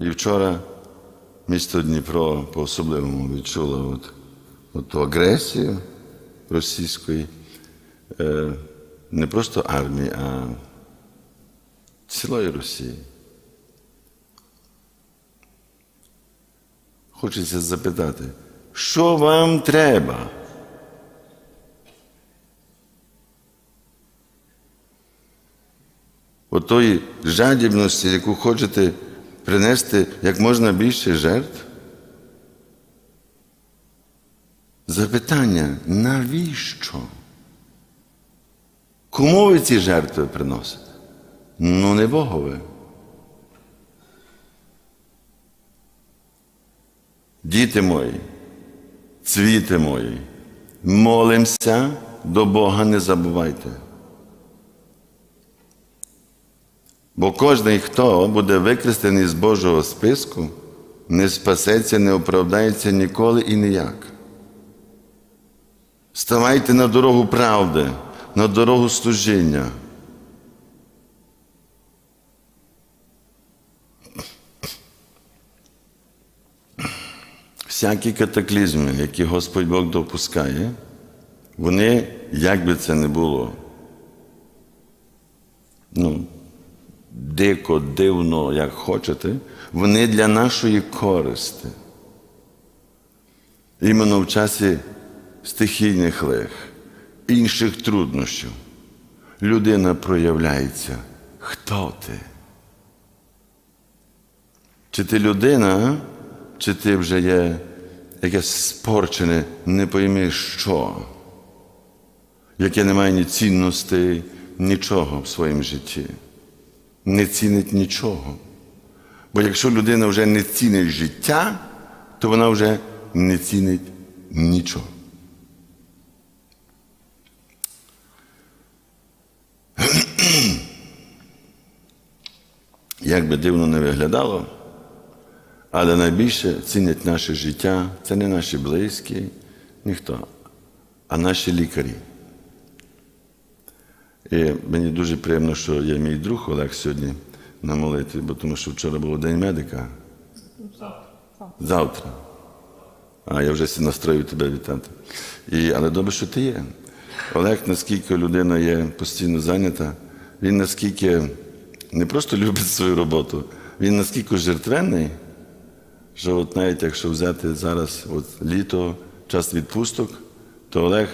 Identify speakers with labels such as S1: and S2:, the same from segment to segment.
S1: І вчора місто Дніпро по-особливому відчуло от, от ту агресію російської, е, не просто армії, а цілої Росії. Хочеться запитати, що вам треба? Отої жадібності, яку хочете принести як можна більше жертв? Запитання, навіщо? Кому ви ці жертви приносите? Ну, не Богові. Діти мої, цвіти мої, молимося до Бога не забувайте. Бо кожен, хто буде викрестений з Божого списку, не спасеться, не оправдається ніколи і ніяк. Ставайте на дорогу правди, на дорогу служіння. Всякі катаклізми, які Господь Бог допускає, вони, як би це не було, ну, дико, дивно, як хочете, вони для нашої користи. Іменно в часі стихійних лих, інших труднощів, людина проявляється. Хто ти? Чи ти людина, чи ти вже є якесь спорчене, не пойми що, яке не має ні цінностей, нічого в своєму житті, не цінить нічого. Бо якщо людина вже не цінить життя, то вона вже не цінить нічого. Як би дивно не виглядало, але найбільше цінять наше життя це не наші близькі, ніхто, а наші лікарі. І мені дуже приємно, що є мій друг Олег сьогодні на молитві, бо тому що вчора був День медика. Завтра. А я вже настрою тебе вітати. І, але добре, що ти є. Олег, наскільки людина є постійно зайнята, він наскільки не просто любить свою роботу, він наскільки жертвенний, що от навіть якщо взяти зараз от літо, час відпусток, то Олег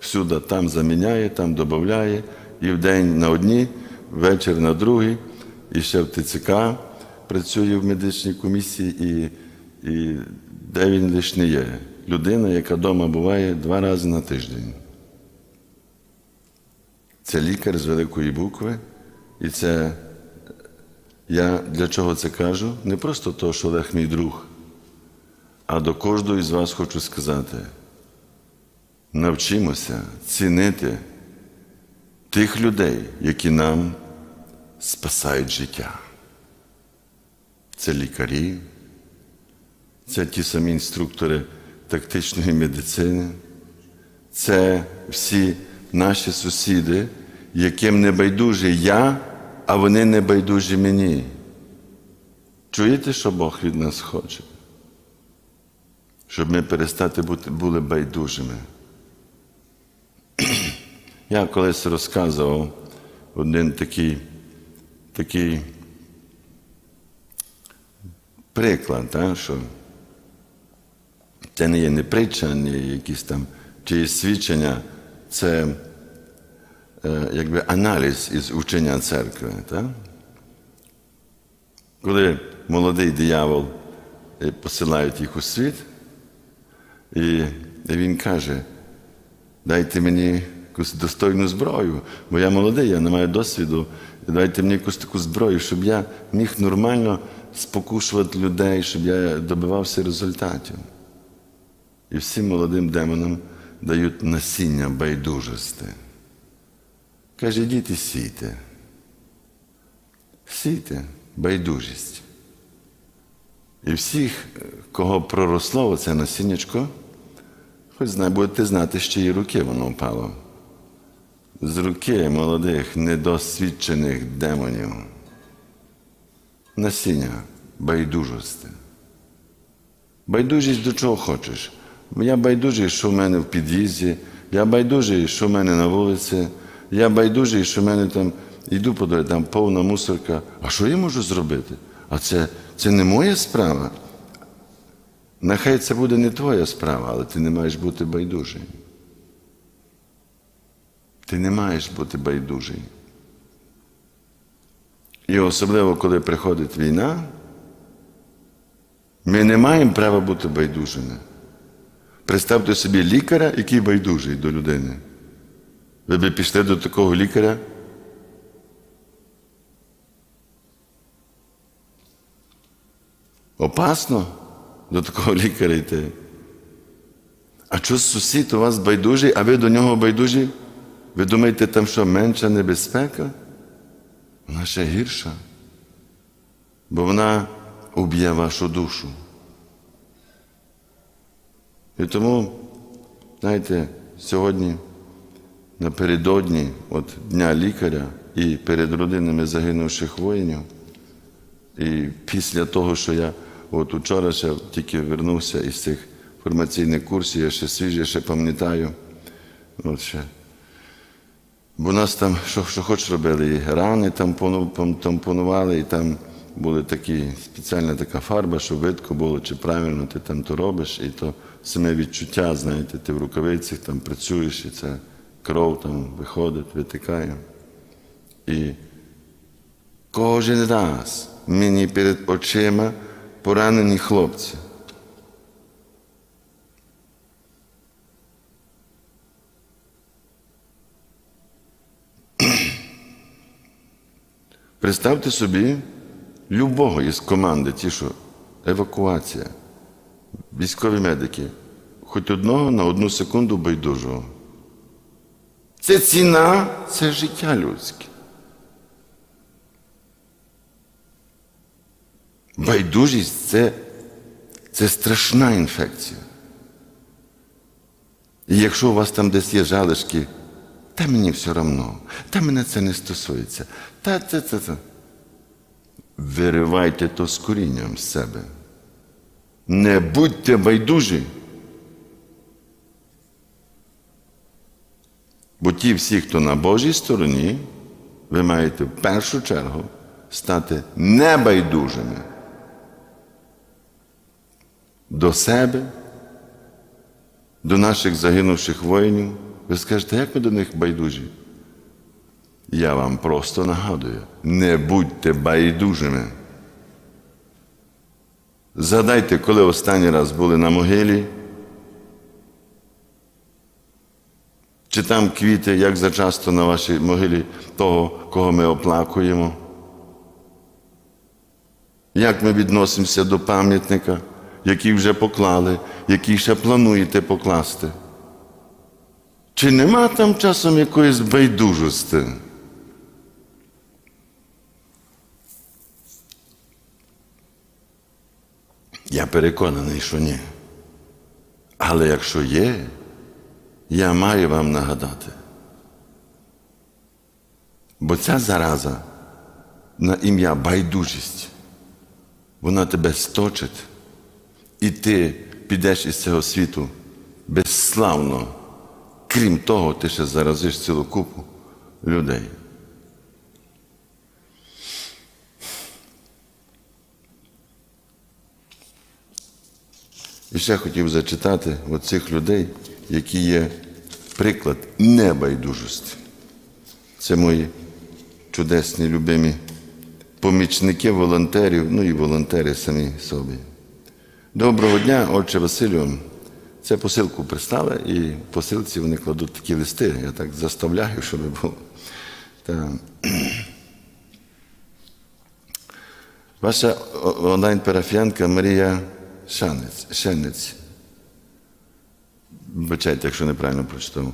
S1: всюди там заміняє, там додає, і в день на одні, вечір на другий, і ще в ТЦК працює в медичній комісії, і, і де він лише не є. Людина, яка вдома буває два рази на тиждень. Це лікар з великої букви, і це я для чого це кажу? Не просто то, що Олег мій друг, а до кожного із вас хочу сказати: навчимося цінити тих людей, які нам спасають життя. Це лікарі, це ті самі інструктори тактичної медицини, це всі наші сусіди, яким не байдужий я, а вони не байдужі мені. Чуєте, що Бог від нас хоче? Щоб ми перестати бути, були байдужими. Я колись розказував один такий, такий приклад, та, що це не є не притча, не якісь там чиїсь свідчення, це е, якби аналіз із учення церкви. Так? Коли молодий диявол е, посилають їх у світ, і він каже, дайте мені якусь достойну зброю, бо я молодий, я не маю досвіду. Дайте мені якусь таку зброю, щоб я міг нормально спокушувати людей, щоб я добивався результатів. І всім молодим демонам дають насіння байдужості. Каже, діти сійте. Сійте байдужість. І всіх, кого проросло це насіннячко, хоч знає, будете знати, з чиї руки воно впало. З руки молодих, недосвідчених демонів. Насіння байдужості. Байдужість до чого хочеш. Я байдужий, що в мене в під'їзді, я байдужий, що в мене на вулиці, я байдужий, що в мене там йду по там повна мусорка. А що я можу зробити? А це, це не моя справа. Нехай це буде не твоя справа, але ти не маєш бути байдужий. Ти не маєш бути байдужий. І особливо, коли приходить війна, ми не маємо права бути байдужими. Представте собі лікаря, який байдужий до людини. Ви б пішли до такого лікаря? Опасно до такого лікаря йти. А що сусід у вас байдужий, а ви до нього байдужі? Ви думаєте, там що менша небезпека? Вона ще гірша. Бо вона уб'є вашу душу. І тому, знаєте, сьогодні, напередодні от Дня лікаря і перед родинами загинувших воїнів, і після того, що я от учора ще тільки вернувся із цих формаційних курсів, я ще свіжий, ще пам'ятаю. От ще. Бо нас там, що, що хоч робили, і рани там тампонували, і там були такі, спеціальна така фарба, щоб видко було, чи правильно ти там то робиш, і то саме відчуття, знаєте, ти в рукавицях там працюєш, і це кров там виходить, витикає. І кожен раз мені перед очима поранені хлопці. Представте собі любого із команди, ті, що евакуація, військові медики, хоч одного на одну секунду байдужого. Це ціна, це життя людське. Байдужість це, це страшна інфекція. І якщо у вас там десь є жалишки, та мені все одно, та мене це не стосується, та це це це. Виривайте то з корінням з себе. Не будьте байдужі. Бо ті всі, хто на Божій стороні, ви маєте в першу чергу стати небайдужими до себе, до наших загинувших воїнів. Ви скажете, як ми до них байдужі? Я вам просто нагадую, не будьте байдужими. Згадайте, коли останній раз були на могилі, чи там квіти, як зачасто на вашій могилі того, кого ми оплакуємо. Як ми відносимося до пам'ятника, який вже поклали, який ще плануєте покласти? Чи нема там часом якоїсь байдужості? Я переконаний, що ні. Але якщо є, я маю вам нагадати. Бо ця зараза на ім'я байдужість, вона тебе сточить, і ти підеш із цього світу безславно. Крім того, ти ще заразиш цілу купу людей. І ще хотів зачитати оцих людей, які є приклад небайдужості. Це мої чудесні, любимі помічники волонтерів, ну і волонтери самі собі. Доброго дня, отче Василю. Це посилку пристали, і посилці вони кладуть такі листи. Я так заставляю, щоб було. Та. Ваша онлайн-парафіянка Марія Шанець, Шенець. Вибачайте, якщо неправильно прочитав.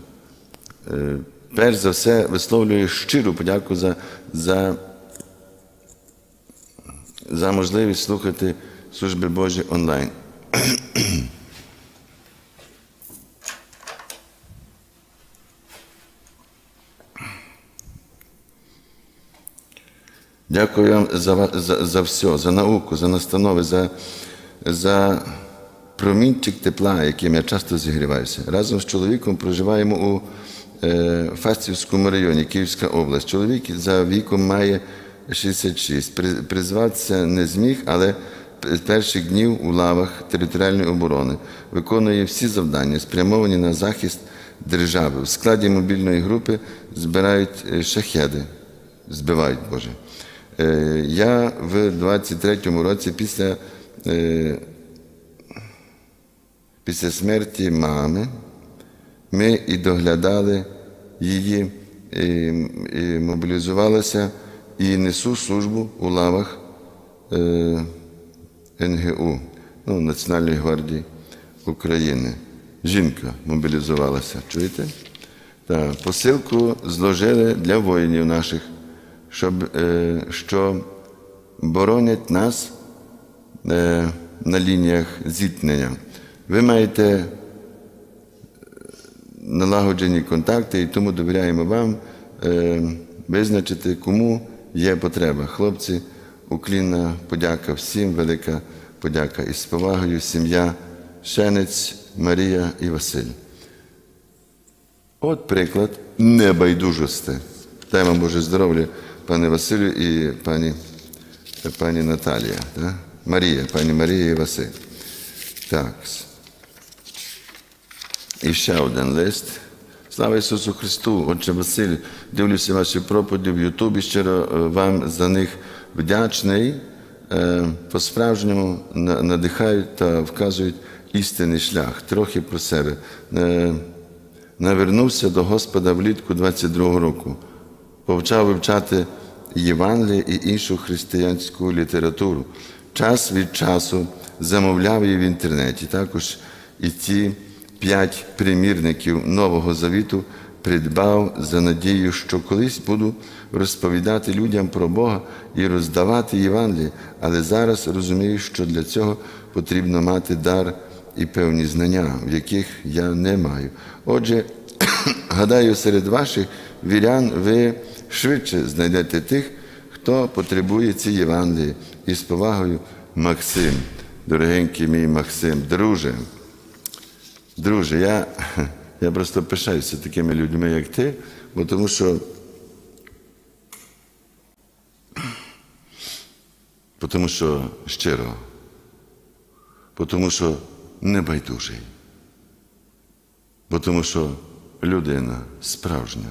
S1: Е, Перш за все, висловлюю щиру подяку за, за, за можливість слухати служби Божі онлайн. Дякую за, за, за все, за науку, за настанови, за, за промінчик тепла, яким я часто зігріваюся. Разом з чоловіком проживаємо у е, Фастівському районі, Київська область. Чоловік за віком має 66. При- Призватися не зміг, але з перших днів у лавах територіальної оборони виконує всі завдання, спрямовані на захист держави. В складі мобільної групи збирають е, шахеди, збивають Боже. Е, Я в 23-му році після, е, після смерті мами ми і доглядали її, і, і мобілізувалася і несу службу у лавах е, НГУ, ну, Національної гвардії України. Жінка мобілізувалася, чуєте? Так, посилку зложили для воїнів наших, щоб, е, що боронять нас е, на лініях зіткнення. Ви маєте налагоджені контакти, і тому довіряємо вам е, визначити, кому є потреба. Хлопці, уклінна подяка всім, велика подяка. І з повагою сім'я Шенець, Марія і Василь. От приклад небайдужості. Вам Боже здоров'я, пане Василю і пані, пані Наталія. Да? Марія, пані Марія і Василь. Так. І ще один лист. Слава Ісусу Христу! Отче Василь, дивлюся ваші проповіді в Ютубі. Щиро е, вам за них вдячний. Е, По-справжньому надихають та вказують істинний шлях. Трохи про себе. Е, Навернувся до Господа влітку 22-го року. Почав вивчати Євангеліє і іншу християнську літературу. Час від часу замовляв її в інтернеті. Також і ці п'ять примірників Нового Завіту придбав за надією, що колись буду розповідати людям про Бога і роздавати Євангеліє, але зараз розумію, що для цього потрібно мати дар і певні знання, в яких я не маю. Отже, гадаю, серед ваших вірян ви швидше знайдете тих, хто потребує ці Євангелії. І з повагою Максим, дорогенький мій Максим, друже. Друже, я, я просто пишаюся такими людьми, як ти, бо тому що. бо Тому що щиро, бо тому що небайдужий, бо тому що людина справжня,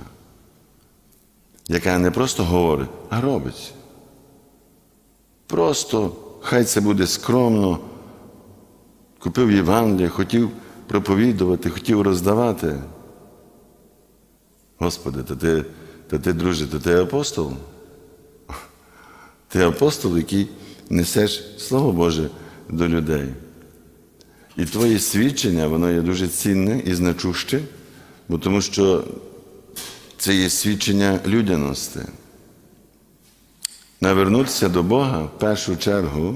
S1: яка не просто говорить, а робить. Просто хай це буде скромно, купив Євангеліє, хотів проповідувати, хотів роздавати. Господи, та ти, та ти, друже, та ти апостол? Ти апостол, який несеш Слово Боже до людей. І твоє свідчення, воно є дуже цінне і значуще, бо тому що це є свідчення людяності. Навернутися до Бога в першу чергу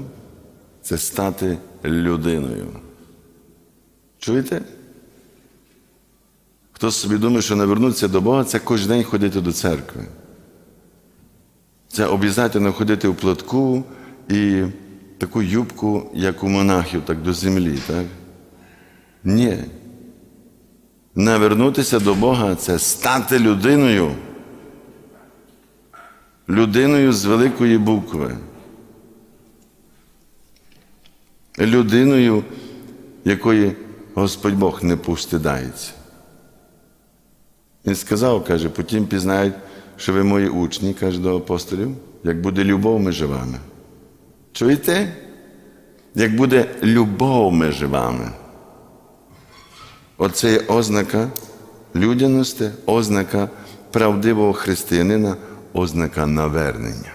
S1: це стати людиною. Чуєте? Хто собі думає, що навернутися до Бога це кожен день ходити до церкви. Це обов'язково ходити в платку і таку юбку, як у монахів, так до землі. так? Ні. Навернутися до Бога це стати людиною. Людиною з великої букви. Людиною, якої Господь Бог не повстидається. Він сказав, каже, потім пізнають, що ви мої учні, каже до апостолів, як буде любов між вами. Чуєте? Як буде любов між вами. Оце є ознака людяності, ознака правдивого християнина, ознака навернення.